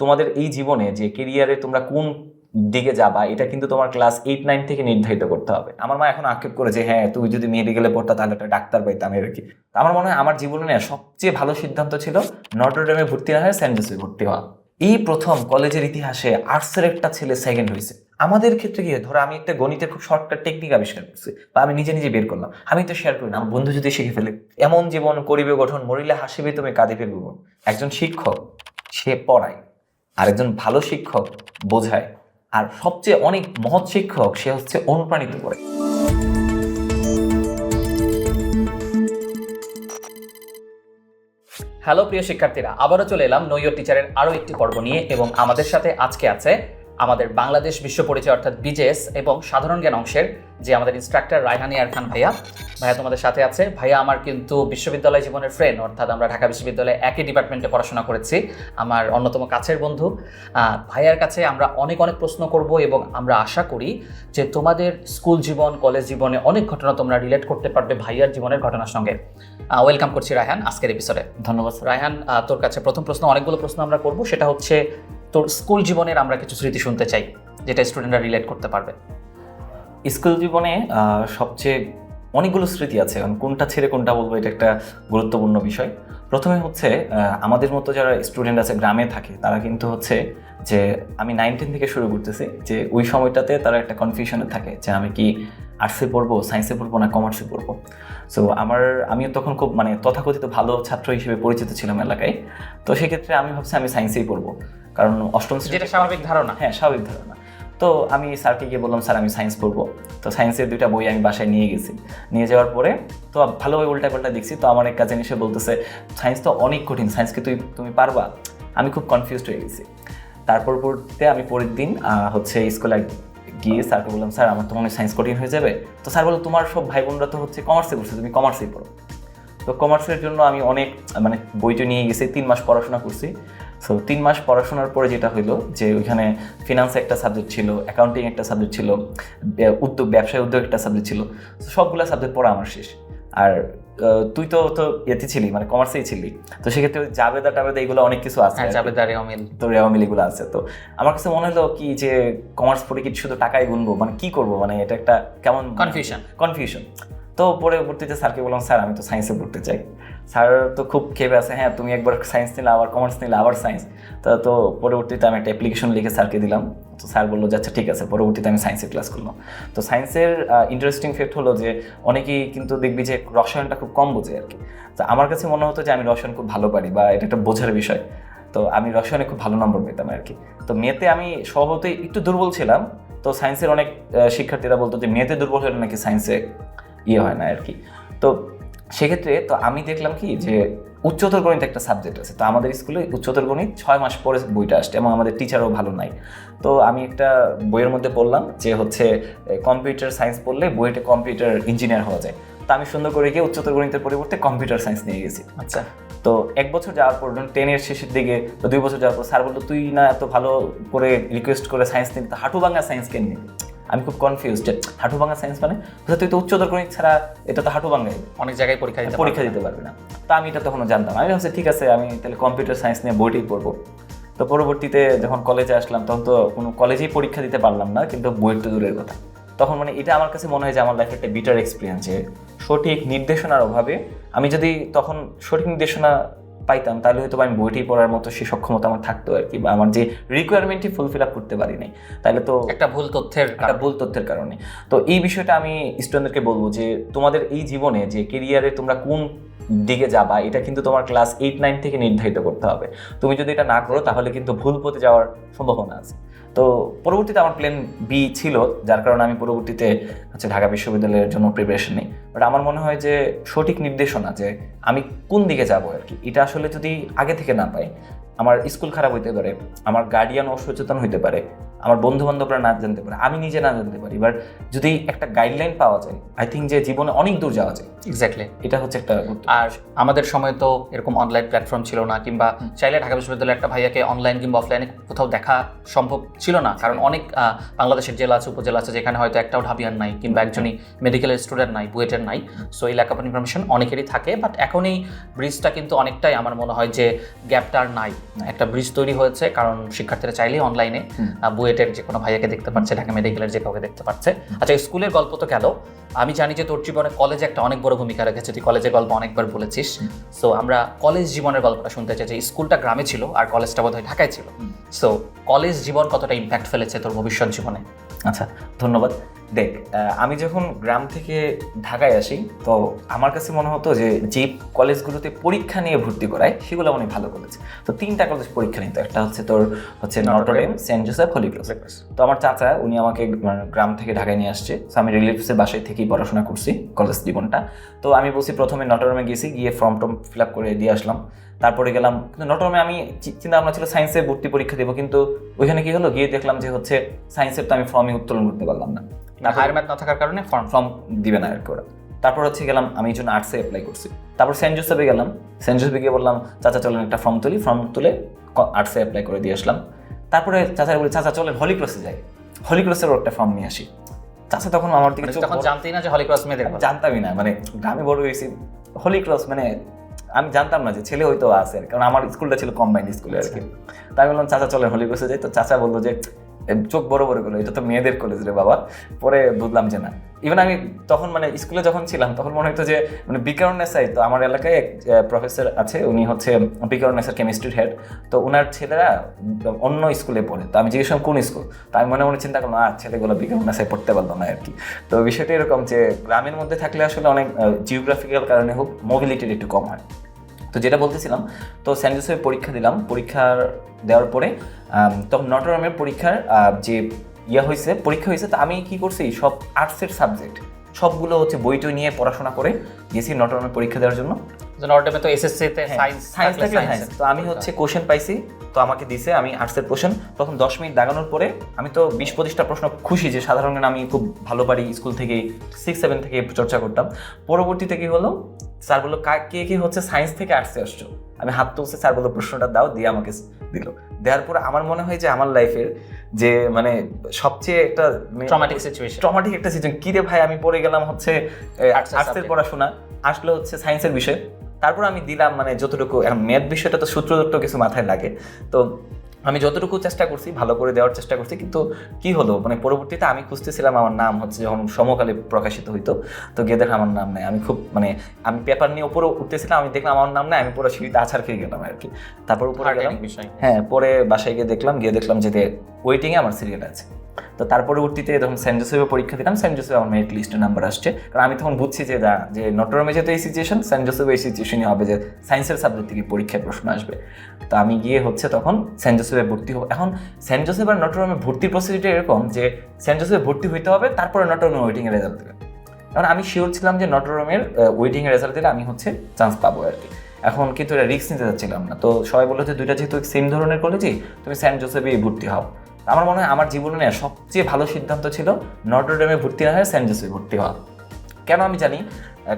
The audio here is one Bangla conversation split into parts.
তোমাদের এই জীবনে যে কেরিয়ারে তোমরা কোন দিকে যাবা, এটা কিন্তু তোমার ক্লাস এইট নাইন থেকে নির্ধারিত করতে হবে। আমার মা এখন আক্ষেপ করে যে হ্যাঁ তুমি যদি মেডিকেলে পড়তা তাহলে একটা ডাক্তার পাইতাম, এর কি। আমার মনে হয় আমার জীবনে সবচেয়ে ভালো সিদ্ধান্ত ছিল নটরডেমে ভর্তি না হয়ে সেন্ট জোসেফে ভর্তি হওয়া। এই প্রথম কলেজের ইতিহাসে আর্টসের একটা ছেলে সেকেন্ড হয়েছে। আমাদের ক্ষেত্রে কি ধরো আমি একটা গণিতের খুব শর্টকাট টেকনিক আবিষ্কার করছি বা আমি নিজে নিজে বের করলাম। আমি তো শেয়ার করি না, আমার বন্ধু যদি শিখে ফেলে, এমন জীবন করিবে গঠন, মরিলে হাসিবে তুমি কাঁদিবে ভুবন একজন শিক্ষক, সে পড়ায়। আরেকজন ভালো শিক্ষক বোঝায়, আর সবচেয়ে অনেক মহৎ শিক্ষক সে হচ্ছে অনুপ্রাণিত করে। হ্যালো প্রিয় শিক্ষার্থীরা, আবারও চলে এলাম নৈয় টিচারের আরও একটি পর্ব নিয়ে এবং আমাদের সাথে আজকে আছে আমাদের বাংলাদেশ বিশ্ব পরিচয় অর্থাৎ বিজেএস এবং সাধারণ জ্ঞান অংশের যে আমাদের ইনস্ট্রাক্টর রায়হানি আর খান ভাইয়া। ভাইয়া তোমাদের সাথে আছে। ভাইয়া আমার কিন্তু বিশ্ববিদ্যালয় জীবনের ফ্রেন্ড অর্থাৎ আমরা ঢাকা বিশ্ববিদ্যালয়ে একই ডিপার্টমেন্টে পড়াশোনা করেছি আমার অন্যতম কাছের বন্ধু। ভাইয়ার কাছে আমরা অনেক অনেক প্রশ্ন করব এবং আমরা আশা করি যে তোমাদের স্কুল জীবন কলেজ জীবনে অনেক ঘটনা তোমরা রিলেট করতে পারবে ভাইয়ার জীবনের ঘটনার সঙ্গে। ওয়েলকাম করছি রায়হান আজকের এপিসোডে ধন্যবাদ রায়হান তোর কাছে প্রথম প্রশ্ন অনেকগুলো প্রশ্ন আমরা করব। সেটা হচ্ছে তোর স্কুল জীবনের আমরা কিছু স্মৃতি শুনতে চাই, যেটা স্টুডেন্টরা রিলেট করতে পারবে। স্কুল জীবনে সবচেয়ে অনেকগুলো স্মৃতি আছে, এখন কোনটা ছেড়ে কোনটা বলব, এটা একটা গুরুত্বপূর্ণ বিষয়। প্রথমে হচ্ছে আমাদের মতো যারা স্টুডেন্ট আছে, গ্রামে থাকে, তারা কিন্তু হচ্ছে যে, আমি নাইন টেন থেকে শুরু করতেছি, যে ওই সময়টাতে তারা একটা কনফিউশনে থাকে যে, আমি কি আর্টসে পড়ব সায়েন্সে পড়ব, না কমার্সে পড়ব। সো আমার, আমিও তখন খুব মানে তথাকথিত ভালো ছাত্র হিসেবে পরিচিত ছিলাম এলাকায়। তো সেক্ষেত্রে আমি ভাবছি আমি সায়েন্সেই পড়ব। কারণ অষ্টম যেটা স্বাভাবিক ধারণা। হ্যাঁ স্বাভাবিক ধারণা। তো আমি স্যারকে গিয়ে বললাম স্যার আমি সায়েন্স পড়ব। তো সায়েন্সের দুইটা বই আমি বাসায় নিয়ে গেছি। নিয়ে যাওয়ার পরে তো ভালোভাবে উল্টা পাল্টা দেখছি তো আমার এক কাজে এসে বলতেছে সায়েন্স তো অনেক কঠিন সায়েন্সকে তুই তুমি পারবা? আমি খুব কনফিউজড হয়ে গেছি। তারপর পড়তে আমি পরের দিন হচ্ছে স্কুলে গিয়ে স্যারকে বললাম স্যার আমার তো মনে সায়েন্স কঠিন হয়ে যাবে। তো স্যার বলল তোমার সব ভাই বোনরা তো হচ্ছে কমার্সে করছে তুমি কমার্সেই পড়ো। তো কমার্সের জন্য আমি অনেক মানে বইটা নিয়ে গেছি তিন মাস পড়াশোনা করছি। সো তিন মাস পড়াশোনার পরে যেটা হলো যে ওইখানে ফিনান্স একটা সাবজেক্ট ছিল অ্যাকাউন্টিং একটা সাবজেক্ট ছিল উদ্যোগ ব্যবসায় উদ্যোগ একটা সাবজেক্ট ছিল। So, সবগুলো সাবজেক্ট পড়া আমার শেষ। আর তুই তো তো এতে ছিলি মানে কমার্সেই ছিলি। তো সেক্ষেত্রে জাবেদা টাবেদা এগুলো অনেক কিছু আছে হ্যাঁ। জাবেদারে অমিল। তো রেওয়ামিল এগুলো আছে। তো আমার কাছে মনে হলো কি যে কমার্স পড়ে কি শুধু টাকাই গুনবো? মানে কি করব? মানে এটা একটা কেমন কনফিউশন কনফিউশন তো পরে পরবর্তীতে স্যারকে বললাম, স্যার, আমি তো সায়েন্সে পড়তে চাই। স্যার তো খুব খেপে আছে হ্যাঁ তুমি একবার সায়েন্স নিলে, আবার কমার্স নিলে, আবার সায়েন্স তো তো পরবর্তীতে আমি একটা অ্যাপ্লিকেশন লিখে স্যারকে দিলাম। তো স্যার বলল আচ্ছা ঠিক আছে। পরবর্তীতে আমি সায়েন্সের ক্লাস করলাম। তো সায়েন্সের ইন্টারেস্টিং ফ্যাক্ট হলো যে, অনেকেই কিন্তু দেখবি যে, রসায়নটা খুব কম বোঝে আর কি। তো আমার কাছে মনে হতো যে, আমি রসায়ন খুব ভালো পারি বা এটা একটা বোঝার বিষয়। তো আমি রসায়নে খুব ভালো নম্বর পেতাম আর কি। তো মেয়েতে আমি স্বভাবতই একটু দুর্বল ছিলাম। তো সায়েন্সের অনেক শিক্ষার্থীরা বলতো যে মেয়েতে দুর্বল হলে নাকি সায়েন্সে ইয়ে হয় না আর কি তো সেক্ষেত্রে তো আমি দেখলাম কি যে উচ্চতর গণিত একটা সাবজেক্ট আছে। তো আমাদের স্কুলে উচ্চতর গণিত ছয় মাস পরে বইটা আসছে এবং আমাদের টিচারও ভালো নাই। তো আমি একটা বইয়ের মধ্যে পড়লাম যে হচ্ছে কম্পিউটার সায়েন্স পড়লে বইটা কম্পিউটার ইঞ্জিনিয়ার হওয়া যায়। তো আমি সুন্দর করে গিয়ে উচ্চতর গণিতের পরিবর্তে কম্পিউটার সায়েন্স নিয়ে গেছি। আচ্ছা। তো এক বছর যাওয়ার পর টেনের শেষের দিকে দুই বছর যাওয়ার পর স্যার বলল তুই না এত ভালো করে রিকোয়েস্ট করে সায়েন্স নিবি তো হাঁটু ভাঙা সায়েন্স কেন নিবি আমি খুব কনফিউজ যে হাঁটু ভাঙা সায়েন্স মানে তুই তো উচ্চতর গণিত ছাড়া এটা তো হাঁটু ভাঙাই অনেক জায়গায় পরীক্ষা দিতে পরীক্ষা দিতে পারবে না। তা আমি এটা তখনও জানতাম। আমি ভাবছি ঠিক আছে আমি তাহলে কম্পিউটার সায়েন্স নিয়ে বইটাই পড়ব। তো পরবর্তীতে যখন কলেজে আসলাম তখন তো কোনো কলেজেই পরীক্ষা দিতে পারলাম না কিন্তু বইয়ের তো দূরের কথা। তখন মানে এটা আমার কাছে মনে হয় যে আমার লাইফে একটা বিটার এক্সপিরিয়েন্স যে সঠিক নির্দেশনার অভাবে আমি যদি তখন সঠিক নির্দেশনা পাইতাম তাহলে হয়তো আমি বইটি পড়ার মতো সে সক্ষমতা আমার থাকতো আর কি বা আমার যে রিকোয়ারমেন্টই ফুলফিল আপ করতে পারি নাই তাহলে তো একটা ভুল তথ্যের একটা ভুল তথ্যের কারণে। তো এই বিষয়টা আমি স্টুডেন্টদেরকে বলব যে তোমাদের এই জীবনে যে কেরিয়ারে তোমরা কোন দিকে যাবা এটা কিন্তু তোমার ক্লাস এইট নাইন থেকে নির্ধারিত করতে হবে। তুমি যদি এটা না করো তাহলে কিন্তু ভুল পথে যাওয়ার সম্ভাবনা আছে। তো পরবর্তীতে আমার প্ল্যান বি ছিল, যার কারণে আমি পরবর্তীতে হচ্ছে ঢাকা বিশ্ববিদ্যালয়ের জন্য প্রিপারেশন নিই। বাট আমার মনে হয় যে সঠিক নির্দেশনা যে আমি কোন দিকে যাব আর কি, এটা আসলে যদি আগে থেকে না পাই আমার স্কুল খারাপ হইতে পারে আমার গার্ডিয়ান অসচেতন হইতে পারে আমার বন্ধু বান্ধবরা না জানতে পারে আমি নিজে না জানতে পারি। এবার যদি একটা গাইডলাইন পাওয়া যায় আই থিঙ্ক যে জীবনে অনেক দূর যাওয়া যায়। এক্স্যাক্টলি এটা হচ্ছে একটা আর আমাদের সময় তো এরকম অনলাইন প্ল্যাটফর্ম ছিল না কিংবা চাইলে ঢাকা বিশ্ববিদ্যালয়ের একটা ভাইয়াকে অনলাইন কিংবা অফলাইনে কোথাও দেখা সম্ভব ছিল না। কারণ অনেক বাংলাদেশের জেলা আছে উপজেলা আছে যেখানে হয়তো একটাও ঢাবিয়ার নাই কিংবা একজনই মেডিকেলের স্টুডেন্ট নাই বুয়েটের নাই। সো এই ল্যাক অফ ইনফরমেশন অনেকেরই থাকে বাট এখন এই ব্রিজটা কিন্তু অনেকটাই আমার মনে হয় যে গ্যাপটা আর নাই। একটা ব্রিজ তৈরি হয়েছে কারণ শিক্ষার্থীরা চাইলেই অনলাইনে বুয়েটের যে কোনো ভাইয়াকে দেখতে পাচ্ছে ঢাকা মেডিকেলের যে কাউকে দেখতে পাচ্ছে আচ্ছা স্কুলের গল্প তো গেল। আমি জানি যে তোর জীবনে কলেজে একটা অনেক বড় ভূমিকা রেখেছে তুই কলেজের গল্প অনেকবার বলেছিস। সো আমরা কলেজ জীবনের গল্পটা শুনতে চাই যে স্কুলটা গ্রামে ছিল আর কলেজটা বোধহয় ঢাকায় ছিল। সো কলেজ জীবন কতটা ইম্প্যাক্ট ফেলেছে তোর ভবিষ্যৎ জীবনে? আচ্ছা ধন্যবাদ। দেখ আমি যখন গ্রাম থেকে ঢাকায় আসি তো আমার কাছে মনে হতো যে যে কলেজগুলোতে পরীক্ষা নিয়ে ভর্তি করায় সেগুলো অনেক ভালো কলেজ তো তিনটা কলেজ পরীক্ষা নিত একটা হচ্ছে তোর হচ্ছে নটরডেম সেন্ট জোসেফ হলিক্রস তো আমার চাচা উনি আমাকে মানে গ্রাম থেকে ঢাকায় নিয়ে আসছে। তো আমি রিলেটিভসের বাসায় থেকেই পড়াশোনা করছি কলেজ জীবনটা। তো আমি বলছি প্রথমে নটরমে গেছি গিয়ে ফর্ম টর্ম ফিল আপ করে দিয়ে আসলাম। তারপরে গেলাম কিন্তু নটরমে আমি চিন্তা ভাবনা ছিল সায়েন্সে ভর্তি পরীক্ষা দেবো কিন্তু ওইখানে কি হলো? গিয়ে দেখলাম যে হচ্ছে সায়েন্সের তো আমি ফর্মই উত্তোলন করতে পারলাম না। হায়ার ম্যাথ না থাকার কারণে ফর্ম ফর্ম দিবে না আর কি ওরা। তারপর হচ্ছে গেলাম আমি এই জন্য আর্টসে অ্যাপ্লাই করছি। তারপর সেন্ট জোসেফে গেলাম। সেন্ট জোসেফে গিয়ে বললাম চাচা চলেন একটা ফর্ম তুলি। ফর্ম তুলে আর্টসে অ্যাপ্লাই করে দিয়ে আসলাম। তারপরে চাচা বলি চাচা চলেন হলি ক্রসে যাই। হলি ক্রসের একটা ফর্ম নিয়ে আসি। চাচা তখন আমার দিকে চোখ তখন জানতেই না যে হলি ক্রস মেয়েদের। জানতামই না মানে গ্রামে বড় হয়েছি হলি ক্রস মানে আমি জানতাম না যে ছেলে হয়তো আছে কারণ আমার স্কুলটা ছিল কম্বাইন্ড স্কুলে আর কি। তাই বললাম চাচা চলে হলি ক্রসে যাই। তো চাচা বলল যে চোখ বড় বড় করল, এটা তো মেয়েদের কলেজ রে বাবা। পরে বুঝলাম যে না। ইভেন আমি তখন মানে স্কুলে যখন ছিলাম, তখন মনে হতো যে মানে বিকরণ নেসাই তো আমার এলাকায় এক প্রফেসর আছে, উনি হচ্ছে বিকরণ নেসার কেমিস্ট্রির হেড তো ওনার ছেলেরা অন্য স্কুলে পড়ে। তো আমি জিজ্ঞেস কোন স্কুল তো আমি মনে মনে চিন্তা করলাম আর ছেলেগুলো বিকরণ নেসাই পড়তে পারল না আর কি তো বিষয়টা এরকম যে, গ্রামের মধ্যে থাকলে আসলে অনেক জিওগ্রাফিক্যাল কারণে হোক মোবিলিটির একটু কম হয়। তো যেটা বলতেছিলাম তো সেন্ট জোসেফে পরীক্ষা দিলাম। পরীক্ষা দেওয়ার পরে তখন নটরডেমের পরীক্ষার যে ইয়ে হয়েছে পরীক্ষা হয়েছে তো আমি কি করছি সব আর্টসের সাবজেক্ট সবগুলো হচ্ছে বই টই নিয়ে পড়াশোনা করে গেছি নটরডেমের পরীক্ষা দেওয়ার জন্য। নর্ডেমে তো এসএসসি তে সায়েন্স সায়েন্স থাকলে সায়েন্স তো আমি হচ্ছে কোশ্চেন পাইছি তো আমাকে দিছে আমি আর্টসের কোশ্চেন তখন দশ মিনিট দাগানোর পরে আমি তো বিশ পঁচিশটা প্রশ্ন খুশি যে সাধারণ আমি খুব ভালো পারি স্কুল থেকে সিক্স সেভেন থেকে চর্চা করতাম। পরবর্তীতে কি হলো স্যার বলল কে কে হচ্ছে সায়েন্স থেকে আর্টসে আসছো? আমি হাত তুলছে স্যার বলল প্রশ্নটা দাও দিয়ে আমাকে দিল। দেওয়ার পরে আমার মনে হয় যে আমার লাইফের যে মানে সবচেয়ে একটা ট্রমাটিক সিচুয়েশন ট্রমাটিক একটা সিচুয়েশন কি রে ভাই আমি পড়ে গেলাম হচ্ছে আর্টসের পড়াশোনা। আসলে হচ্ছে সায়েন্সের বিষয়। তারপর আমি দিলাম মানে যতটুকু এখন ম্যাথ বিষয়টা তো সূত্রদত্ত কিছু মাথায় লাগে। তো আমি যতটুকু চেষ্টা করছি ভালো করে দেওয়ার চেষ্টা করছি কিন্তু কি হলো? মানে পরবর্তীতে আমি খুঁজতেছিলাম আমার নাম হচ্ছে যখন সমকালে প্রকাশিত হইতো তো গেদের আমার নাম নেই। আমি খুব মানে আমি পেপার নিয়ে উপরে উঠতেছিলাম আমি দেখলাম আমার নাম নেই আমি পুরো সিঁড়িতে আছাড় খেয়ে গেলাম আর কি তারপর উপরে গেলাম হ্যাঁ পরে বাসায় গিয়ে দেখলাম গিয়ে দেখলাম যে ওয়েটিংয়ে আমার সিরিয়াল আছে। তো তার পরবর্তীতে যখন সেন্ট জোসেফে পরীক্ষা দিলাম সেন্ট জোসেফে আমার মেরিট লিস্টে নাম্বার আসছে। কারণ আমি তখন বুঝছি যে না যে নটরমে যেহেতু এই সিচুয়েশন সেন্ট জোসেফে এই সিচুয়েশনই হবে যে সায়েন্সের সাবজেক্ট থেকে পরীক্ষায় প্রশ্ন আসবে। তো আমি গিয়ে হচ্ছে তখন সেন্ট জোসেফে ভর্তি হব। এখন সেন্ট জোসেফ আর নটরমে ভর্তির প্রসিডিউরটা এরকম যে সেন্ট জোসেফে ভর্তি হইতে হবে, তারপরে নটরমে ওয়েটিংয়ের রেজাল্ট দেবে। কারণ আমি শিওর ছিলাম যে নটরমের ওয়েটিংয়ের রেজাল্ট দিলে আমি হচ্ছে চান্স পাবো আর কি। এখন কিন্তু এটা রিস্ক নিতে যাচ্ছিলাম না। তো সবাই বলল যে দুইটা যেহেতু সেম ধরনের কলেজই তুমি সেন্ট জোসেফে ভর্তি হও। আমার মনে হয় আমার জীবনে সবচেয়ে ভালো সিদ্ধান্ত ছিল নটরডেমে ভর্তি না হয়ে সেন্ট জোসেফে ভর্তি হওয়া। কেন আমি জানি?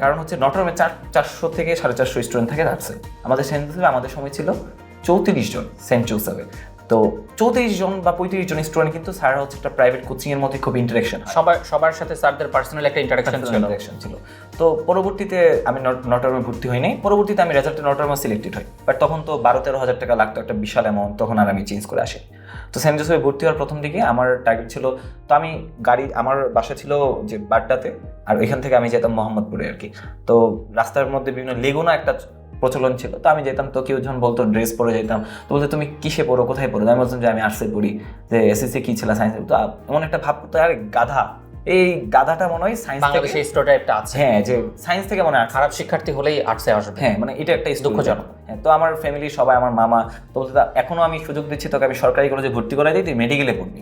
কারণ হচ্ছে নটরডেমে চার চারশো থেকে সাড়ে চারশো স্টুডেন্ট থাকে রাখছে আমাদের সেন্ট জোসেফে আমাদের সময় ছিল চৌত্রিশ জন সেন্ট জোসেফে। তো চৌত্রিশ জন বা পঁয়ত্রিশ জন স্টুডেন্ট কিন্তু স্যার হচ্ছে একটা প্রাইভেট কোচিং এর মধ্যে খুব ইন্টারেকশন সবার সবার সাথে স্যারদের পার্সোনাল একটা ইন্টারাকশন ছিল। ইন্টারেকশন ছিল। তো পরবর্তীতে আমি নটরমে ভর্তি হই নাই পরবর্তীতে আমি রেজাল্টে নটরমে সিলেক্টেড হই। বাট তখন তো বারো তেরো হাজার টাকা লাগতো একটা বিশাল অ্যামাউন্ট তখন আর আমি চেঞ্জ করে আসি তো সেন্ট জোসেফে ভর্তি হওয়ার প্রথম দিকে আমার টার্গেট ছিল, তো আমি গাড়ি, আমার বাসা ছিল যে বাড্ডাতে, আর ওইখান থেকে আমি যেতাম মোহাম্মদপুরে আর কি। তো রাস্তার মধ্যে বিভিন্ন লেগুনা একটা প্রচলন ছিল, তো আমি যেতাম, তো কেউ যখন বলতো ড্রেস পরে যেতাম, তো বলতো, তুমি কিসে পড়ো? কোথায় পড়ো? আমি বলতাম যে আমি আর্টসে পড়ি, যে এসএসসি কী ছিল? সায়েন্সে তো এমন একটা ভাব, তো আরে গাধা এই গাধাটা মনে হয় সায়েন্স থেকে বাংলাদেশে স্টোটাইপটা আছে। হ্যাঁ যে সায়েন্স থেকে মনে হয় খারাপ শিক্ষার্থী হলেই আর্টসে আসবে। হ্যাঁ মানে এটা একটা দুঃখজনক। হ্যাঁ তো আমার ফ্যামিলি সবাই আমার মামা তো বলতে এখনও আমি সুযোগ দিচ্ছি তোকে আমি সরকারি কলেজে ভর্তি করাই দিই তুই মেডিকেলে পড়বি।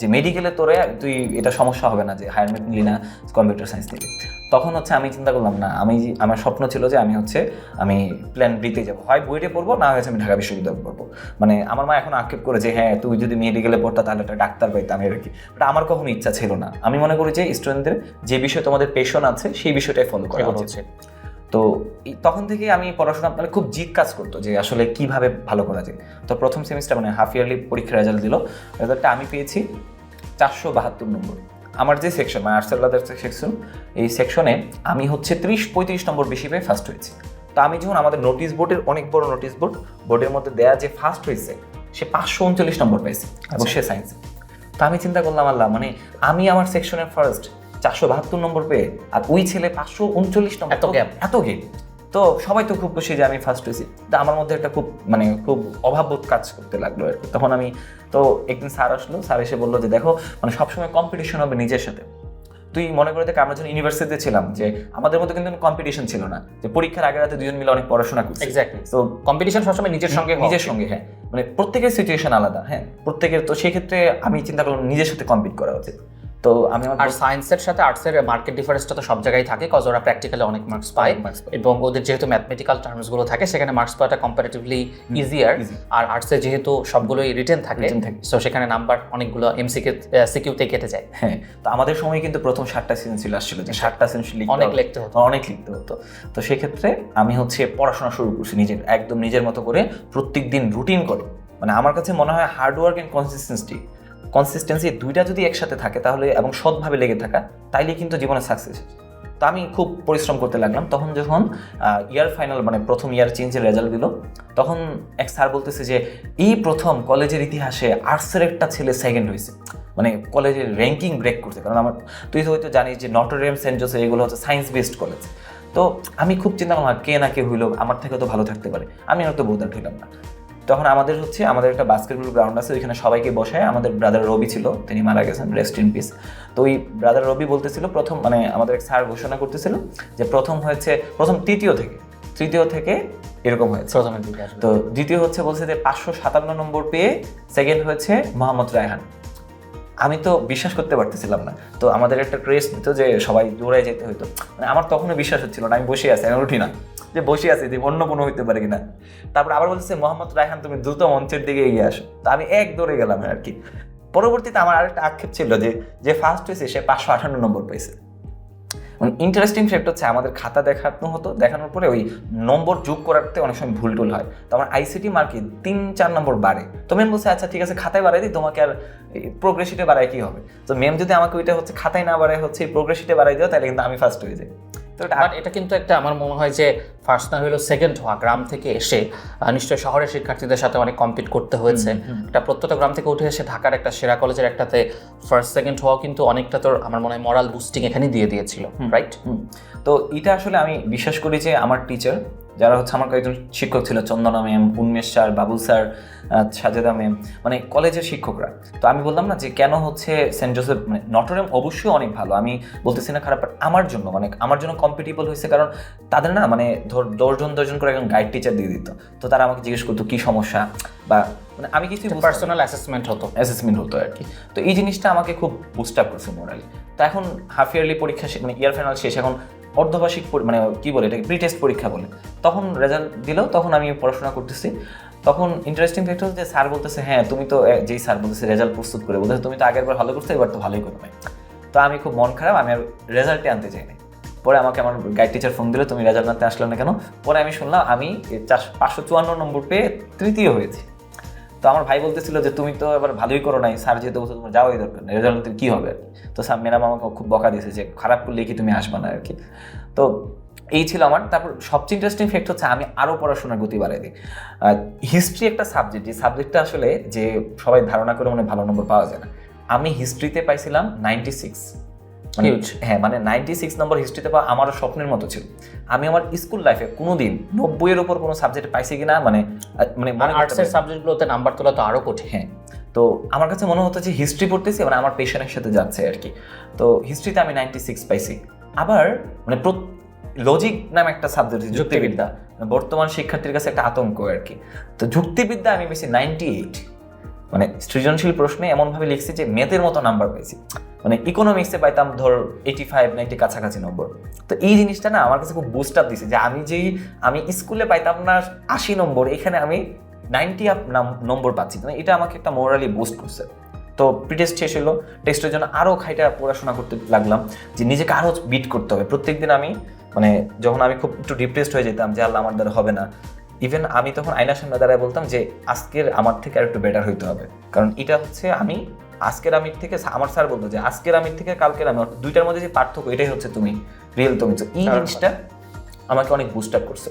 যে মেডিকেলে তোরে তুই এটা সমস্যা হবে না যে হায়ার ম্যাথ নিলি না কম্পিউটার সায়েন্স নিলি। তখন হচ্ছে আমি চিন্তা করলাম না আমি আমার স্বপ্ন ছিল যে আমি হচ্ছে আমি প্ল্যান বিতে যাব। হয় বুয়েটে পড়ব না হয়েছে আমি ঢাকা বিশ্ববিদ্যালয়ে পড়ব। মানে আমার মা এখন আক্ষেপ করে যে হ্যাঁ তুই যদি মেডিকেলে পড়তা তাহলে একটা ডাক্তার পাইতাম এর কি বাট আমার কখনো ইচ্ছা ছিল না। আমি মনে করি যে স্টুডেন্টদের যে বিষয়ে তোমাদের পেশন আছে সেই বিষয়টাই ফলো করা হচ্ছে। তো তখন থেকে আমি পড়াশোনা মানে খুব জিদ কাজ করতো যে আসলে কীভাবে ভালো করা যায়। তো প্রথম সেমিস্টার মানে হাফ ইয়ারলি পরীক্ষার রেজাল্ট দিল। রেজাল্টটা আমি পেয়েছি চারশো বাহাত্তর নম্বর। আমার যে সেকশন মানে আর্টস আলাদা সেকশন এই সেকশনে আমি হচ্ছে ত্রিশ পঁয়ত্রিশ নম্বর বেশি পেয়ে ফার্স্ট হয়েছি। তো আমি যখন আমাদের নোটিশ বোর্ডের অনেক বড় নোটিশ বোর্ড বোর্ডের মধ্যে দেয়া যে ফার্স্ট হয়েছে সে পাঁচশো উনচল্লিশ নম্বর পেয়েছে এবং সে সায়েন্স তো আমি চিন্তা করলাম আল্লাহ মানে আমি আমার সেকশনের ফার্স্ট চারশো বাহাত্তর নম্বর পেয়ে আর ওই ছেলে পাঁচশো উনচল্লিশ নম্বর এত গ্যাপ এত গেম তো সবাই তো খুব খুশি যে আমি ফার্স্ট হয়েছি। তো আমার মধ্যে একটা খুব মানে খুব অভাববোধ কাজ করতে লাগল আর কি। তখন আমি তো একদিন স্যার আসলো স্যার এসে বলল যে দেখো মানে সবসময় কম্পিটিশন হবে নিজের সাথে। তুই মনে করে দেখ আমরা যখন ইউনিভার্সিটিতে ছিলাম যে আমাদের মধ্যে কিন্তু কম্পিটিশন ছিল না। যে পরীক্ষার আগে রাতে দুজন মিলে অনেক পড়াশোনা করছি। এক্স্যাক্টলি তো কম্পিটিশন সবসময় নিজের সঙ্গে নিজের সঙ্গে হ্যাঁ। মানে প্রত্যেকের সিচুয়েশন আলাদা হ্যাঁ। প্রত্যেকের তো সেক্ষেত্রে আমি চিন্তা করলাম নিজের সাথে কম্পিট করা উচিত। তো আমি আর সায়েন্সের সাথে আর্টসের মার্কেট ডিফারেন্সটা তো সব জায়গায় থাকে কজ ওরা প্র্যাকটিক্যালি অনেক মার্কস পায়। এবং ওদের যেহেতু ম্যাথমেটিক্যাল টার্মসগুলো থাকে সেখানে মার্কস পাওয়াটা কম্পারেটিভলি ইজিয়ার। আর আর্টসে যেহেতু সবগুলোই রিটেন থাকে সো সেখানে নাম্বার অনেকগুলো এমসিকে সিকিউতে কেটে যায়। হ্যাঁ তো আমাদের সময় কিন্তু প্রথম ষাটটা সিজন ছিল আসছিল যে ষাটটা সিজন অনেক লিখতে হতো। অনেক লিখতে হতো। তো সেক্ষেত্রে আমি হচ্ছে পড়াশোনা শুরু করছি নিজের একদম নিজের মতো করে প্রত্যেক দিন রুটিন করে। মানে আমার কাছে মনে হয় hard work and consistency consistency দুইটা যদি একসাথে থাকে তাহলে এবং সৎভাবে লেগে থাকা, তাইলে কিন্তু জীবনে সাকসেস তো আমি খুব পরিশ্রম করতে লাগলাম। তখন যখন ইয়ার ফাইনাল মানে প্রথম ইয়ার চেঞ্জের রেজাল্ট দিল, তখন এক স্যার বলতেছে যে, এই প্রথম কলেজের ইতিহাসে আর্টসের একটা ছেলে সেকেন্ড হয়েছে। মানে কলেজের র্যাঙ্কিং ব্রেক করছে। কারণ আমার, তুই হয়তো জানিস যে নটরডেম সেন্ট জোসেফ এগুলো হচ্ছে সায়েন্স বেসড কলেজ তো আমি খুব চিন্তা করলাম কে না কে হইল, আমার থেকে তো ভালো থাকতে পারে। আমি হয়তো বোধার হইলাম না। তখন আমাদের হচ্ছে আমাদের একটা বাস্কেটবল গ্রাউন্ড আছে ওইখানে সবাইকে বসায় আমাদের ব্রাদার রবি ছিল তিনি মারা গেছেন রেস্ট ইন পিস তো ওই ব্রাদার রবি বলতেছিল প্রথম মানে আমাদের এক স্যার ঘোষণা করতেছিল যে প্রথম হয়েছে প্রথম তৃতীয় থেকে তৃতীয় থেকে এরকম হয়েছে। আসলে। তো দ্বিতীয় হচ্ছে বলছে যে পাঁচশো সাতান্ন নম্বর পেয়ে সেকেন্ড হয়েছে মোহাম্মদ রায়হান। আমি তো বিশ্বাস করতে পারতেছিলাম না। তো আমাদের একটা ক্রেজ দিত যে সবাই দৌড়ায় যেতে হতো মানে আমার তখনও বিশ্বাস হচ্ছিল না আমি বসে আছি আমি উঠি না। যে বসে আছি যে অন্য কোনো হইতে পারে কিনা। তারপর আবার বলতেছে, মোহাম্মদ রায়হান, তুমি দ্রুত মঞ্চের দিকে এগিয়ে আসো। তো আমি এক দৌড়ে গেলাম আর কি। পরবর্তীতে আমার আরেকটা আক্ষেপ ছিল যে যে ফার্স্ট হয়েছে সে পাঁচশো আঠান্ন নম্বর পেয়েছে। ইন্টারেস্টিং ফ্যাক্ট হচ্ছে, আমাদের খাতা দেখানো হতো, দেখানোর পরে ওই নম্বর যোগ করাতে অনেক সময় ভুল টুল হয়। তো আমার আইসিটি মার্কে তিন চার নম্বর বাড়ে। তো ম্যাম বলছে আচ্ছা ঠিক আছে, খাতায় বাড়াই দিই, তোমাকে আর প্রোগ্রেসিটে বাড়ায় কি হবে? তো ম্যাম যদি আমাকে ওইটা হচ্ছে, খাতায় না বাড়ায় হচ্ছে প্রোগ্রেসিটে বাড়াই দিও, তাহলে কিন্তু আমি ফার্স্ট হয়ে যাই। তো এটা বাট এটা কিন্তু একটা আমার মনে হয় যে ফার্স্ট না হলো সেকেন্ড হওয়া গ্রাম থেকে এসে নিশ্চয়ই শহরের শিক্ষার্থীদের সাথে অনেক কম্পিট করতে হয়েছে। একটা প্রত্যেকটা গ্রাম থেকে উঠে এসে ঢাকার একটা সেরা কলেজের একটাতে ফার্স্ট সেকেন্ড হওয়া কিন্তু অনেকটা তোর আমার মনে হয় মরাল বুস্টিং এখানে দিয়ে দিয়েছিল রাইট তো এটা আসলে আমি বিশ্বাস করি যে আমার টিচার যারা হচ্ছে আমার কয়েকজন শিক্ষক ছিল Chandana ma'am Unmesh sir Babul sir Sajeda ma'am মানে কলেজের শিক্ষকরা। তো আমি বললাম না যে কেন হচ্ছে সেন্ট জোসেফ মানে নটরডেম অবশ্যই অনেক ভালো। আমি বলতেছি না খারাপ আমার জন্য মানে আমার জন্য কম্পিটিবল হয়েছে কারণ তাদের না মানে ধর দশজন দশজন করে একজন গাইড টিচার দিয়ে দিত। তো তারা আমাকে জিজ্ঞেস করতো কি সমস্যা? বা মানে আমি কিছু পার্সোনাল অ্যাসেসমেন্ট হতো। অ্যাসেসমেন্ট হতো আর কি। তো এই জিনিসটা আমাকে খুব বুস্ট আপ করছে মোরালি তো এখন হাফ ইয়ারলি পরীক্ষা মানে ইয়ার ফাইনাল শেষ এখন অর্ধবার্ষিক মানে কি বলে এটাকে প্রি টেস্ট পরীক্ষা বলে। তখন রেজাল্ট দিল তখন আমি পড়াশোনা করতেছি। তখন ইন্টারেস্টিং ফ্যাক্ট হচ্ছে যে স্যার বলতেছে হ্যাঁ তুমি তো যেই স্যার বলতেছে রেজাল্ট প্রস্তুত করে, বলতেছে তুমি তো আগের বার ভালো করছ, এবার তো ভালোই করবে তো আমি খুব মন খারাপ, আমি আর রেজাল্টে আনতে চাই না পরে আমাকে আমার গাইড টিচার ফোন দিল, তুমি রেজাল্ট আনতে আসলে না কেন? পরে আমি শুনলাম, আমি চারশো, পাঁচশো চুয়ান্ন নম্বর পেয়ে তৃতীয় হয়েছি। তো আমার ভাই বলতেছিল যে, তুমি তো এবার ভালোই করো নাই, স্যার যেহেতু বলছে তোমার যাওয়াই দরকার নেই। রেজাল্ট কি হবে। তো স্যার ম্যাডাম আমাকে খুব বকা দিয়েছে যে, খারাপ করলে কি তুমি আসবে না আর কি তো এই ছিল আমার। তারপর সবচেয়ে ইন্টারেস্টিং ফ্যাক্ট হচ্ছে আমি আরও পড়াশোনার গতি বাড়াই দিই। হিস্ট্রি একটা সাবজেক্ট যে সাবজেক্টটা আসলে যে সবাই ধারণা করে মানে ভালো নম্বর পাওয়া যায় না। আমি হিস্ট্রিতে পাইছিলাম নাইনটি সিক্স মানে হ্যাঁ মানে নাইনটি সিক্স নম্বর হিস্ট্রিতে পাওয়া আমারও স্বপ্নের মতো ছিল। আমি আমার স্কুল লাইফে কোনোদিন নব্বইয়ের উপর কোনো সাবজেক্ট পাইছি কিনা মানে মানে মনে আর্টসের সাবজেক্টগুলোতে নাম্বার তোলা তো আরও কঠিন। হ্যাঁ তো আমার কাছে মনে হতো যে হিস্ট্রি পড়তেছি মানে আমার পেশনের সাথে যাচ্ছে আর কি। তো হিস্ট্রিতে আমি নাইনটি সিক্স পাইছি। আবার মানে লজিক নামে একটা সাবজেক্ট যুক্তিবিদ্যা। বর্তমান শিক্ষার্থীর কাছে একটা আতঙ্ক আর কি। তো যুক্তিবিদ্যা আমি পেয়েছি নাইনটি এইট মানে সৃজনশীল প্রশ্নে এমনভাবে লিখছি যে মেথের মতো নাম্বার পাইছি মানে ইকোনমিক্সে পাইতাম ধর এইটি ফাইভ নাইনটি কাছাকাছি নম্বর তো এই জিনিসটা না আমার কাছে খুব বুস্ট আপ দিছে যে আমি যেই, আমি স্কুলে পাইতাম না আশি নম্বর এখানে আমি নাইনটি আপ নম্বর পাচ্ছি। মানে এটা আমাকে একটা মোরালি বুস্ট করছে। তো প্রিটেস্ট শেষ হলো টেস্টের জন্য আরও খাইটা পড়াশোনা করতে লাগলাম যে নিজেকে আরও বিট করতে হবে। প্রত্যেকদিন আমি মানে যখন আমি খুব একটু ডিপ্রেসড হয়ে যেতাম যে আল্লাহ আমার দ্বারা হবে না ইভেন আমি তখন আয়নার সামনে দাঁড়ায় বলতাম যে আজকের আমার থেকে আর একটু বেটার হইতে হবে। কারণ এটা হচ্ছে আমি আজকের আমির থেকে আমার স্যার বলতো যে আজকের আমির থেকে কালকের আমি দুইটার মধ্যে যে পার্থক্য এটাই হচ্ছে তুমি রিয়েল তুমি। তো এই জিনিসটা আমাকে অনেক বুস্ট আপ করছে।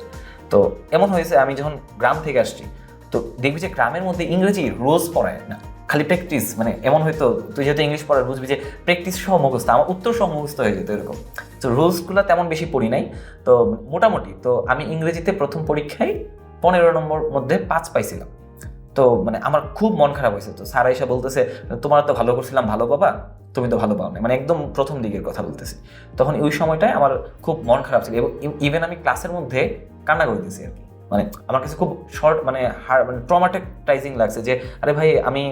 তো এমন হয়েছে আমি যখন গ্রাম থেকে আসছি তো দেখবি যে গ্রামের মধ্যে ইংরেজি রোজ পড়ায় না খালি প্র্যাকটিস মানে এমন হয়তো তুই যেহেতু ইংলিশ পড়ার বুঝবি যে প্র্যাকটিস সহ মুখস্থ আমার উত্তর সহ মুখস্থ হয়ে যেত এরকম। তো রোলসগুলো তেমন বেশি পড়ি নাই। তো মোটামুটি তো আমি ইংরেজিতে প্রথম পরীক্ষায় পনেরো নম্বর মধ্যে পাঁচ পাইছিলাম। তো মানে আমার খুব মন খারাপ হয়েছে। তো স্যার এসে বলতেছে, তোমার তো ভালো করছিলাম, ভালো বাবা তুমি তো ভালো পাও না মানে একদম প্রথম দিকের কথা বলতেছি। তখন ওই সময়টায় আমার খুব মন খারাপ ছিল এবং ইভেন আমি ক্লাসের মধ্যে কান্না করে দিয়েছি আর কি। মানে আমার কাছে খুব শর্ট মানে হার মানে ট্রমাটাইজিং লাগছে যে, আরে ভাই, আমি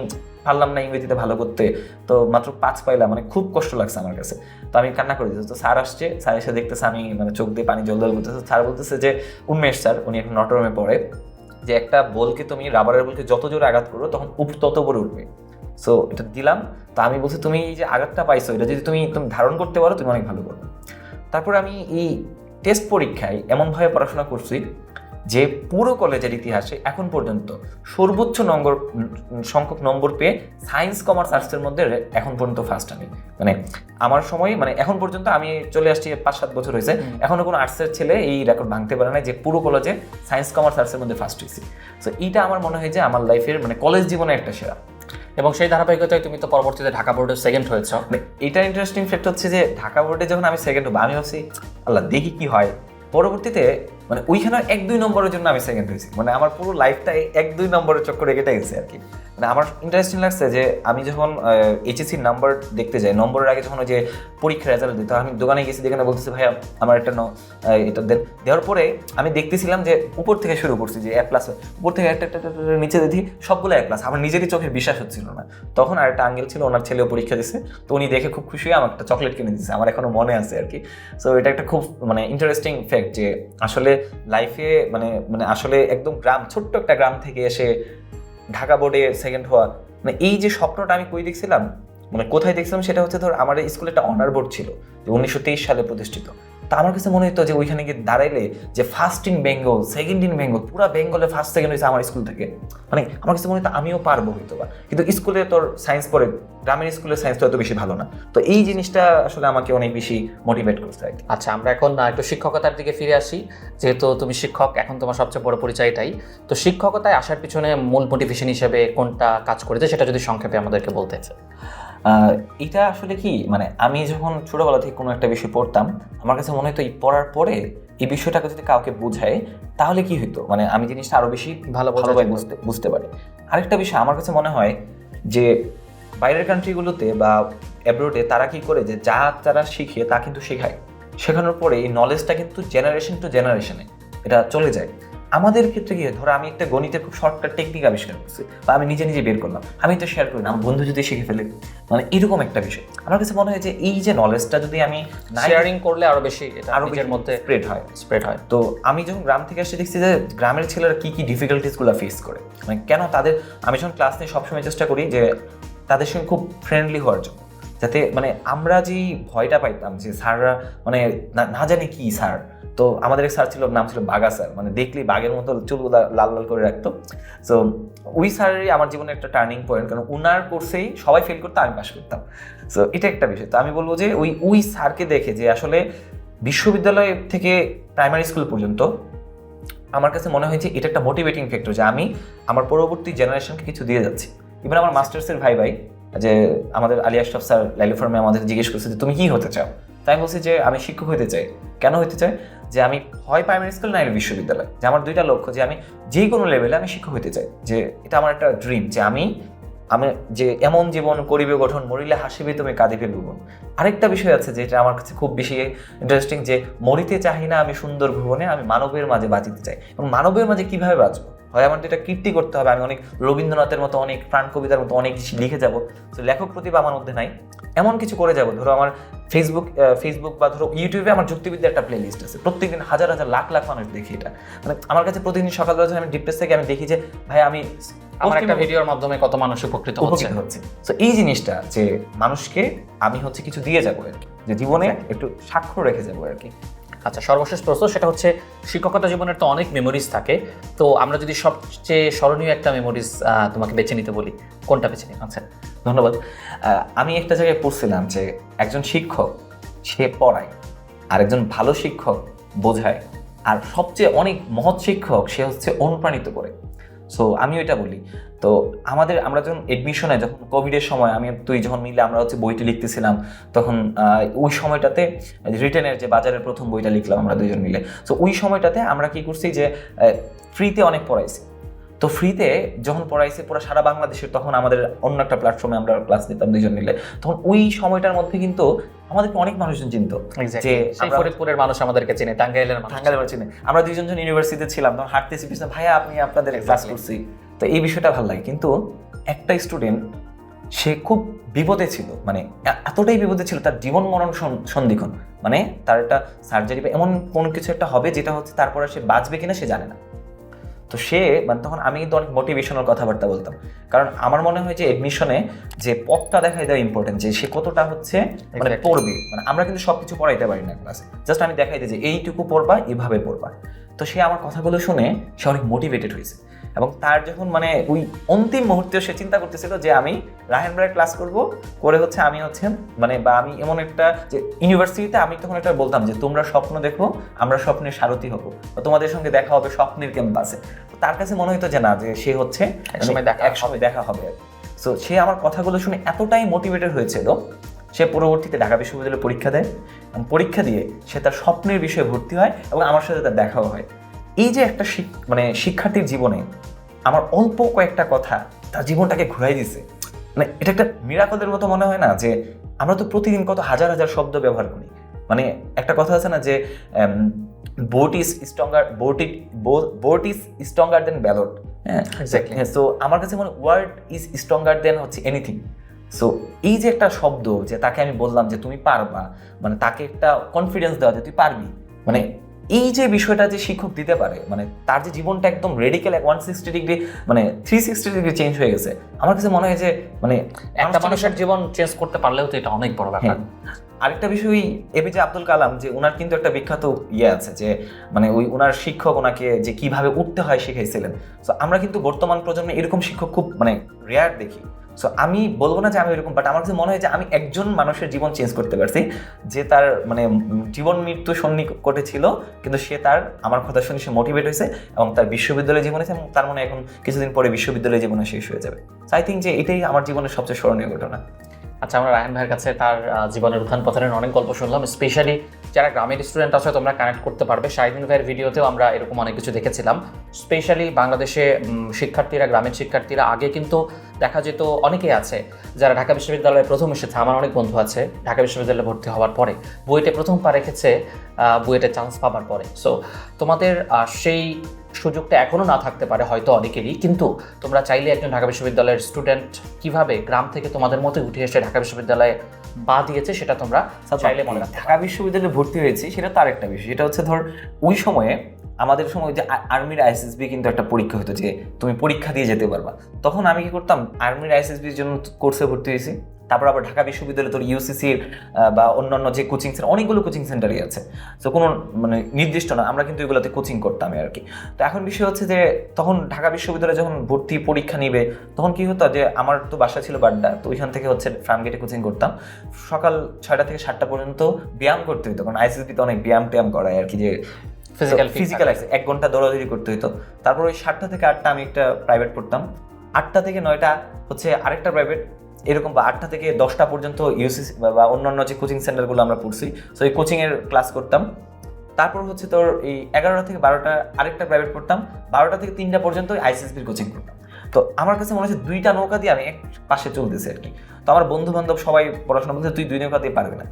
পারলাম না ইংরেজিতে ভালো করতে। তো মাত্র পাঁচ পাইলাম মানে খুব কষ্ট লাগছে আমার কাছে। তো আমি কান্না করে দিয়েছি। তো স্যার আসছে, স্যার এসে দেখতেছে আমি মানে চোখ দিয়ে পানি জল জল করতেছে। স্যার বলতেছে যে উন্মেষ স্যার, উনি একটা নটরমে পড়ে। যে একটা বলকে তুমি রাবারের বলকে যত জোরে আঘাত করো তখন উপ তত বড় উঠবে। সো এটা দিলাম। তো আমি বলছি, তুমি এই যে আঘাতটা পাইছো, এটা যদি তুমি তুমি ধারণ করতে পারো, তুমি অনেক ভালো করবে। তারপর আমি এই টেস্ট পরীক্ষায় এমনভাবে পড়াশোনা করছি যে পুরো কলেজের ইতিহাসে এখন পর্যন্ত সর্বোচ্চ নম্বর সংখ্যক নম্বর পেয়ে সায়েন্স কমার্স আর্টসের মধ্যে এখন পর্যন্ত ফার্স্ট আমি। মানে আমার সময় মানে এখন পর্যন্ত আমি চলে আসছি পাঁচ সাত বছর হয়েছে। এখনও কোনো আর্টসের ছেলে এই রেকর্ড ভাঙতে পারে না যে পুরো কলেজে সায়েন্স কমার্স আর্টসের মধ্যে ফার্স্ট হয়েছি। সো এইটা আমার মনে হয় যে আমার লাইফের মানে কলেজ জীবনে একটা সেরা। এবং সেই ধারাবাহিকতায় তুমি তো পরবর্তীতে ঢাকা বোর্ডে সেকেন্ড হয়েছ। মানে এটা ইন্টারেস্টিং ফ্যাক্ট হচ্ছে যে ঢাকা বোর্ডে যখন আমি সেকেন্ড হব আমি ভাবছি আল্লাহ দেখি কি হয়। পরবর্তীতে মানে ওইখানে এক দুই নম্বরের জন্য আমি সেকেন্ড হয়েছি। মানে আমার পুরো লাইফটাই এক দুই নম্বরের চক্করে কেটে গেছে আর কি। মানে আমার ইন্টারেস্টিং লাগছে যে আমি যখন এইচএসসির নাম্বার দেখতে যাই নম্বরের আগে যখন ওই যে পরীক্ষার রেজাল্ট দিই আমি দোকানে গেছি যেখানে বলতেছি, ভাইয়া, আমার একটা এটা দেন। দেওয়ার পরে আমি দেখতেছিলাম যে উপর থেকে শুরু করছি, যে এক প্লাস উপর থেকে একটা নিচে দেখি সবগুলো এক প্লাস আমার নিজেরই চোখের বিশ্বাস হচ্ছিল না। তখন আর একটা আঙ্গেল ছিল, ওনার ছেলেও পরীক্ষা দিছে। তো উনি দেখে খুব খুশি হয়ে আমার একটা চকলেট কিনে দিচ্ছে আমার এখনও মনে আছে আর কি। সো এটা একটা খুব মানে ইন্টারেস্টিং ফ্যাক্ট যে আসলে লাইফে মানে মানে আসলে একদম গ্রাম, ছোট্ট একটা গ্রাম থেকে এসে ঢাকা বোর্ডে সেকেন্ড হওয়া মানে এই যে স্বপ্নটা আমি কই দেখছিলাম মানে কোথায় দেখছিলাম সেটা হচ্ছে ধর আমার স্কুলে একটা অনার বোর্ড ছিল, যে উনিশশো তেইশ সালে প্রতিষ্ঠিত। তা আমার কাছে মনে হতো যে ওইখানে গিয়ে দাঁড়াইলে যে first in Bengal second in Bengal পুরো বেঙ্গলে ফার্স্ট সেকেন্ড হয়েছে আমার স্কুল থেকে। মানে আমার কাছে মনে হতো আমিও পারব হয়তো বা কিন্তু স্কুলে তোর সায়েন্স পড়ে গ্রামের স্কুলে সায়েন্স তো এত বেশি ভালো না। তো এই জিনিসটা আসলে আমাকে অনেক বেশি মোটিভেট করছে আর কি। আচ্ছা আমরা এখন আহ, একটু শিক্ষকতার দিকে ফিরে আসি। যেহেতু তুমি শিক্ষক এখন তোমার সবচেয়ে বড় পরিচয় এটাই তো শিক্ষকতায় আসার পিছনে মূল মোটিভেশন হিসেবে কোনটা কাজ করেছে সেটা যদি সংক্ষেপে আমাদেরকে বলতে আহ, এটা আসলে কি মানে আমি যখন ছোটবেলা থেকে কোনো একটা বিষয় পড়তাম আমার কাছে মনে হতো এই পড়ার পরে এই বিষয়টাকে যদি কাউকে বোঝায় তাহলে কি হতো মানে আমি জিনিসটা আরও বেশি ভালো ভালোভাবে বুঝতে বুঝতে পারি। আরেকটা বিষয় আমার কাছে মনে হয় যে বাইরের কান্ট্রিগুলোতে বা অ্যাব্রোডে তারা কি করে যে যা তারা শিখে তা কিন্তু শেখায়। শেখানোর পরে এই নলেজটা কিন্তু জেনারেশন টু জেনারেশনে এটা চলে যায়। আমাদের ক্ষেত্রে কি হয়? ধরো আমি একটা গণিতের খুব শর্টকাট টেকনিক আবিষ্কার করছি বা আমি নিজে নিজে বের করলাম আমি তো শেয়ার করি না আমার বন্ধু যদি শিখে ফেলে মানে এরকম একটা বিষয়। আমার কাছে মনে হয় যে এই যে নলেজটা যদি আমি শেয়ারিং করলে আরও বেশি এটা আরও নিজের মধ্যে স্প্রেড হয়। স্প্রেড হয়। তো আমি যখন গ্রাম থেকে এসে দেখছি যে গ্রামের ছেলেরা কি কি ডিফিকাল্টিসগুলো ফেস করে। মানে কেন তাদের আমি যখন ক্লাস নিয়ে সবসময় চেষ্টা করি যে তাদের সঙ্গে খুব ফ্রেন্ডলি হওয়ার জন্য। যাতে মানে আমরা যেই ভয়টা পাইতাম যে স্যাররা মানে না- জানে কি স্যার। তো আমাদের এক স্যার ছিল, নাম ছিল বাঘা স্যার। মানে দেখলেই বাঘের মতো চুলগুলা লাল লাল করে রাখতো। সো ওই স্যারেরই আমার জীবনে একটা টার্নিং পয়েন্ট কারণ ওনার কোর্সেই সবাই ফেল করতো, আমি পাস করতাম। সো এটা একটা বিষয়। তো আমি বলব যে ওই ওই স্যারকে দেখে যে আসলে বিশ্ববিদ্যালয় থেকে প্রাইমারি স্কুল পর্যন্ত আমার কাছে মনে হয় যে এটা একটা মোটিভেটিং ফ্যাক্টর যে আমি আমার পরবর্তী জেনারেশনকে কিছু দিয়ে যাচ্ছি। ইভেন আমার মাস্টার্সের ভাই ভাই যে আমাদের আলী আশরাফ স্যার লাইলু ফার্মে আমাদের জিজ্ঞেস করছে যে, তুমি কি হতে চাও? তাই বলছি যে, আমি শিক্ষক হতে চাই। কেন হতে চাই? যে আমি হয় প্রাইমারি স্কুল না বিশ্ববিদ্যালয়। যে আমার দুইটা লক্ষ্য যে আমি যে কোনো লেভেলে আমি শিক্ষক হতে চাই। যে এটা আমার একটা ড্রিম যে আমি আমি যে এমন জীবন করিবে গঠন, মরিলে হাসিবে, তুমি কাঁদিবে ভুবন। আরেকটা বিষয় আছে যেটা আমার কাছে খুব বেশি ইন্টারেস্টিং যে মরিতে চাহি না আমি সুন্দর ভুবনে, আমি মানবের মাঝে বাঁচিতে চাই। এবং মানবের মাঝে কীভাবে বাঁচবো? হয় আমার এটা কীর্তি করতে হবে, আমি অনেক রবীন্দ্রনাথের মতো, অনেক প্রাণ কবিতার মতো অনেক লিখে যাব। তো লেখক প্রতিভা আমার মধ্যে নাই। এমন কিছু করে যাব, ধরো আমার ফেসবুক ফেসবুক বা ধরো ইউটিউবে আমার যুক্তিবিদ্যার একটা প্লে লিস্ট আছে। প্রত্যেকদিন হাজার হাজার, লাখ লাখ মানুষ দেখি এটা। মানে আমার কাছে প্রতিদিন সকালবেলা আমি ডিপ্রেস থেকে আমি দেখি যে, ভাই, আমি আমার একটা ভিডিওর মাধ্যমে কত মানুষ উপকৃত হচ্ছে। হচ্ছে। তো এই জিনিসটা যে মানুষকে আমি হচ্ছে কিছু দিয়ে যাব আর কি যে জীবনে একটু স্বাক্ষর রেখে যাব আর কি। আচ্ছা সর্বশেষ প্রশ্ন সেটা হচ্ছে শিক্ষকতা জীবনের তো অনেক মেমোরিজ থাকে। তো আমরা যদি সবচেয়ে স্মরণীয় একটা মেমোরিজ তোমাকে বেছে নিতে বলি কোনটা বেছে নিই আচ্ছা ধন্যবাদ। আহ, আমি একটা জায়গায় পড়ছিলাম যে একজন শিক্ষক সে পড়ায় আর একজন ভালো শিক্ষক বোঝায় আর সবচেয়ে অনেক মহৎ শিক্ষক সে হচ্ছে অনুপ্রাণিত করে। সো আমি ওইটা বলি। তো আমাদের, আমরা যখন এডমিশনে যখন কোভিডের সময় আমি তুই যখন মিলে আমরা হচ্ছে বইটি লিখতেছিলাম, তখন ওই সময়টাতে রিটেনের যে বাজারের প্রথম বইটা লিখলাম আমরা দুইজন মিলে। সো ওই সময়টাতে আমরা কি করছি যে ফ্রিতে অনেক পড়াইছি। তো ফ্রিতে যখন পড়াইছে পুরো সারা বাংলাদেশের তখন আমাদের অন্য একটা প্ল্যাটফর্মে আমরা ক্লাস নিতাম দুইজন মিলে। তখন ওই সময়টার মধ্যে কিন্তু আমাদেরকে অনেক মানুষজন চিনতো। যে ফরিদপুরের মানুষ আমাদেরকে চেনে টাঙ্গাইলের মানুষ। টাঙ্গাইলে আমরা চিনি। দুইজন জন ইউনিভার্সিটিতে ছিলাম তখন হাঁটতেছি পিছনে ভাইয়া আপনি আপনাদের ক্লাস করছি। তো এই বিষয়টা ভালো লাগে। কিন্তু একটা স্টুডেন্ট সে খুব বিপদে ছিল। মানে এতটাই বিপদে ছিল তার জীবন মরণ সন- সন্ধিক্ষণ। মানে তার একটা সার্জারি বা এমন কোনো কিছু একটা হবে যেটা হচ্ছে তারপরে সে বাঁচবে কিনা সে জানে না। তো সে মানে তখন আমি কিন্তু অনেক মোটিভেশনাল কথাবার্তা বলতাম। কারণ আমার মনে হয় যে এডমিশনে যে পথটা দেখাই দেওয়া ইম্পর্টেন্ট যে সে কতটা হচ্ছে মানে পড়বে। মানে আমরা কিন্তু সব কিছু পড়াইতে পারি না ক্লাসে জাস্ট আমি দেখাই দিই যে এইটুকু পড়বা এভাবে পড়বা। তো সে আমার কথাগুলো শুনে সে অনেক মোটিভেটেড হয়েছে। এবং তার যখন মানে ওই অন্তিম মুহূর্তে সে চিন্তা করতেছিল যে আমি রাহেন ব্রায় ক্লাস করব করে হচ্ছে আমি হচ্ছে মানে বা আমি এমন একটা যে ইউনিভার্সিটিতে আমি তখন একটা বলতাম যে তোমরা স্বপ্ন দেখো আমরা স্বপ্নের সারথি হব। তোমাদের সঙ্গে দেখা হবে স্বপ্নের ক্যাম্পাসে। তো তার কাছে মনে হতো যে না যে সে হচ্ছে একসময় দেখা এক সময় দেখা হবে সো সে আমার কথাগুলো শুনে এতটাই মোটিভেটেড হয়েছিল সে পরবর্তীতে ঢাকা বিশ্ববিদ্যালয়ে পরীক্ষা দেয় এবং পরীক্ষা দিয়ে সে তার স্বপ্নের বিষয়ে ভর্তি হয় এবং আমার সাথে তার দেখাও হয়। এই যে একটা মানে শিক্ষার্থীর জীবনে আমার অল্প কয়েকটা কথা তার জীবনটাকে ঘুরাই দিছে মানে এটা একটা মিরাকলের মতো মনে হয় না যে আমরা তো প্রতিদিন কত হাজার হাজার শব্দ ব্যবহার করি। মানে একটা কথা আছে না যে vote is stronger vote it vote is stronger than ballot হ্যাঁ? হ্যাঁ সো আমার কাছে মনে ওয়ার্ড ইজ স্ট্রঙ্গার দেন হচ্ছে এনিথিং সো এই যে একটা শব্দ যে তাকে আমি বললাম যে তুমি পারবা মানে তাকে একটা কনফিডেন্স দেওয়া যে তুই পারবি। মানে এই যে বিষয়টা যে শিক্ষক দিতে পারে মানে তার যে জীবনটা একদম রেডিক্যাল এক ওয়ান সিক্সটি ডিগ্রি মানে থ্রি সিক্সটি ডিগ্রি চেঞ্জ হয়ে গেছে আমার কাছে মনে হয় যে মানে একটা মানুষের জীবন চেঞ্জ করতে পারলেও তো এটা অনেক বড় ব্যাপার হ্যাঁ। আরেকটা বিষয় এপিজে আব্দুল কালাম যে ওনার কিন্তু একটা বিখ্যাত ইয়ে আছে যে মানে ওই ওনার শিক্ষক ওনাকে যে কীভাবে উঠতে হয় শিখাইছিলেন তো আমরা কিন্তু বর্তমান প্রজন্মে এরকম শিক্ষক খুব মানে রেয়ার দেখি সো আমি বলব না যে আমি এরকম বাট আমার কাছে মনে হয় যে আমি একজন মানুষের জীবন চেঞ্জ করতে পারছি। যে তার মানে জীবন মৃত্যু সন্নিকটে ছিল কিন্তু সে তার, আমার কথা শুনে সে মোটিভেট হয়েছে এবং তার বিশ্ববিদ্যালয় জীবনে এবং তার মনে এখন কিছুদিন পরে বিশ্ববিদ্যালয় জীবনে শেষ হয়ে যাবে। আই থিঙ্ক যে এটাই আমার জীবনের সবচেয়ে স্মরণীয় ঘটনা। আচ্ছা আমরা রায়ন ভাইয়ের কাছে তার জীবনের উত্থান পতনের অনেক গল্প শুনলাম। স্পেশালি যারা গ্রামের স্টুডেন্ট আছে, তোমরা কানেক্ট করতে পারবে। শাহিদিন ভাইয়ের ভিডিওতেও আমরা এরকম অনেক কিছু দেখেছিলাম। স্পেশালি বাংলাদেশে শিক্ষার্থীরা, গ্রামের শিক্ষার্থীরা আগে কিন্তু দেখা যেত অনেকেই আছে যারা ঢাকা বিশ্ববিদ্যালয়ে প্রথম এসেছে। আমার অনেক বন্ধু আছে ঢাকা বিশ্ববিদ্যালয়ে ভর্তি হওয়ার পরে। বুয়েটে প্রথম পা রেখেছে বুয়েটে চান্স পাবার পরে। সো তোমাদের সেই সুযোগটা এখনও না থাকতে পারে হয়তো অনেকেরই। কিন্তু তোমরা চাইলে একজন ঢাকা বিশ্ববিদ্যালয়ের স্টুডেন্ট কীভাবে গ্রাম থেকে তোমাদের মতো উঠে এসে ঢাকা বিশ্ববিদ্যালয়ে পা দিয়েছে সেটা তোমরা চাইলে মনে রাখতে ঢাকা বিশ্ববিদ্যালয়ে ভর্তি হয়েছি সেটা তার একটা বিষয়। সেটা হচ্ছে ধর ওই সময়ে আমাদের সময় যে আর্মির আইএসএসবি কিন্তু একটা পরীক্ষা হতো যে তুমি পরীক্ষা দিয়ে যেতে পারবা। তখন আমি কি করতাম আর্মির আইএসএসবির জন্য কোর্সে ভর্তি হয়েছি। তারপর আবার ঢাকা বিশ্ববিদ্যালয়ে তোর ইউসিসির বা অন্যান্য যে কোচিং সেন্টার অনেকগুলো কোচিং সেন্টারই আছে। তো কোনো মানে নির্দিষ্ট না, আমরা কিন্তু এগুলোতে কোচিং করতাম আর কি। তো এখন বিষয় হচ্ছে যে, তখন ঢাকা বিশ্ববিদ্যালয়ে যখন ভর্তি পরীক্ষা নিবে, তখন কি হতো যে, আমার তো বাসা ছিল বাড্ডা, তো ওইখান থেকে হচ্ছে ফার্মগেটে কোচিং করতাম। সকাল ছয়টা থেকে সাতটা পর্যন্ত ব্যায়াম করতে হতো কারণ আইসিসবিতে অনেক ব্যায়াম ট্যায়াম করায় আর কি যে Fit ফিজিক্যাল এক ঘণ্টা দৌড়াদৌড়ি করতে হতো তারপর ওই সাতটা থেকে আটটা আমি একটা প্রাইভেট পড়তাম আটটা থেকে নয়টা হচ্ছে আরেকটা প্রাইভেট এরকম বা আটটা থেকে দশটা পর্যন্ত ইউসিসি বা অন্যান্য যে কোচিং সেন্টারগুলো আমরা পড়ছি সো এই কোচিংয়ের ক্লাস করতাম। তারপর হচ্ছে তোর এই এগারোটা থেকে বারোটা আরেকটা প্রাইভেট পড়তাম বারোটা থেকে তিনটা পর্যন্ত আইসিএসবির কোচিং করতাম। তো আমার কাছে মনে হচ্ছে দুইটা নৌকা দিয়ে আমি এক পাশে চলতেছি আর কি। তো আমার বন্ধু বান্ধব সবাই পড়াশোনা বলতে তুই দুই নৌকা দিয়ে পারবি না।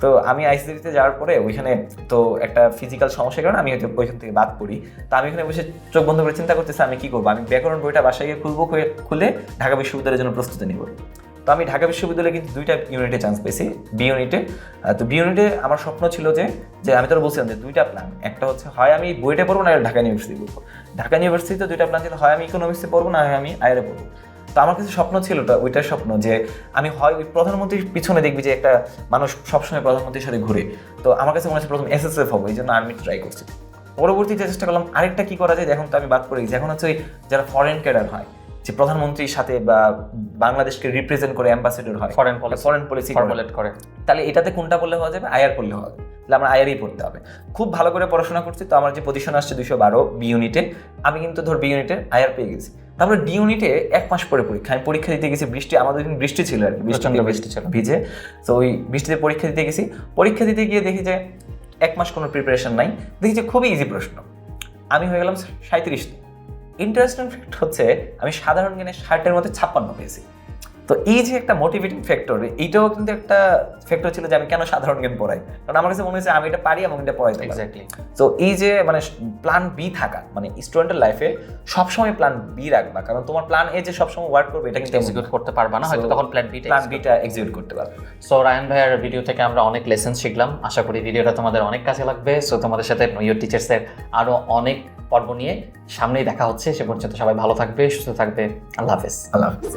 তো আমি আইসিডিতে যাওয়ার পরে ওইখানে তো একটা ফিজিক্যাল সমস্যার কারণে আমি হয়তো ওইখান থেকে বাদ পড়ি। তো আমি ওখানে বসে চোখ বন্ধ করে চিন্তা করতেছি, আমি কি করব? আমি ব্যাকরণ বইটা বাসায় গিয়ে খুলবো, খুলে- খুলে ঢাকা বিশ্ববিদ্যালয়ের জন্য প্রস্তুতি নিব। তো আমি ঢাকা বিশ্ববিদ্যালয়ে কিন্তু দুইটা ইউনিটে চান্স পেয়েছি বি ইউনিটে তো বি ইউনিটে আমার স্বপ্ন ছিল যে যে আমি তোর বলছিলাম যে দুইটা প্ল্যান একটা হচ্ছে হয় আমি বইটা পড়ব না ঢাকা ইউনিভার্সিটি পড়ব। ঢাকা ইউনিভার্সিটিতে দুইটা প্ল্যান ছিল হয় আমি ইকোনমিক্সে পড়ব, না হয় আমি আয়ারে পড়ব। তো আমার কাছে স্বপ্ন ছিল ওটা ওইটার স্বপ্ন যে আমি হয় ওই প্রধানমন্ত্রীর পিছনে দেখবি যে একটা মানুষ সবসময় প্রধানমন্ত্রীর সাথে ঘুরে। তো আমার কাছে মনে হচ্ছে প্রথম এসএসএফ হব এই জন্য আর্মি ট্রাই করছি। পরবর্তীতে চেষ্টা করলাম আরেকটা কি করা যায় এখন তো আমি বাদ পড়ে গেছি। এখন হচ্ছে ওই যারা ফরেন ক্যাডার হয় যে প্রধানমন্ত্রীর সাথে বা বাংলাদেশকে রিপ্রেজেন্ট করে অ্যাম্বাসেডর হয় foreign policy foreign policy formulate করে। তাহলে এটাতে কোনটা পড়লে হওয়া যাবে? আয়ার পড়লে হবে তাহলে আমরা আয়ারই পড়তে হবে। খুব ভালো করে পড়াশোনা করছি তো আমার যে পজিশন আসছে দুশো বারো বি ইউনিটে আমি কিন্তু ধর বি ইউনিটে আয়ার পেয়ে গেছি। তারপরে ডি ইউনিটে এক মাস পরে পরীক্ষা। আমি পরীক্ষা দিতে গেছি বৃষ্টি আমাদের দিন বৃষ্টি ছিল আর কি বৃষ্টিতে বৃষ্টি ছিল। ভিজে। তো ওই বৃষ্টিতে পরীক্ষা দিতে গেছি। পরীক্ষা দিতে গিয়ে দেখি যে এক মাস কোনো প্রিপারেশন নাই। দেখি যে খুবই ইজি প্রশ্ন। আমি হয়ে গেলাম সাঁত্রিশ ইন্টারেস্টিং ফ্যাক্ট হচ্ছে আমি সাধারণ জ্ঞানে ষাটের মধ্যে ছাপ্পান্ন পেয়েছি। তো এই যে একটা মোটিভেটিং ফ্যাক্টর এইটাও কিন্তু একটা ফ্যাক্টর ছিল যে আমি কেন সাধারণ জ্ঞান পড়াই? কারণ আমার কাছে মনে হয়েছে আমি এটা পারি এবং এটা পড়াই এক্স্যাক্টলি তো এই যে মানে প্ল্যান বি থাকা মানে স্টুডেন্টের লাইফে সবসময় প্ল্যান বি রাখবা। কারণ তোমার প্ল্যান এ যে সবসময় ওয়ার্ক করবে এটা কিন্তু এক্সিকিউট করতে পারবা না হয়তো তখন plan beta plan beta execute করতে পারবে। সো রায়ন ভাইয়ের ভিডিও থেকে আমরা অনেক লেসন শিখলাম। আশা করি ভিডিওটা তোমাদের অনেক কাজে লাগবে। সো তোমাদের সাথে ইউর টিচার্সের আরও অনেক পর্ব নিয়ে সামনেই দেখা হচ্ছে। সে পর্যন্ত সবাই ভালো থাকবে সুস্থ থাকবে। আল্লাহ হাফেজ। আল্লাহ হাফিজ।